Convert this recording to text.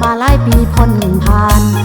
มาหลายปีผ่านผ่าน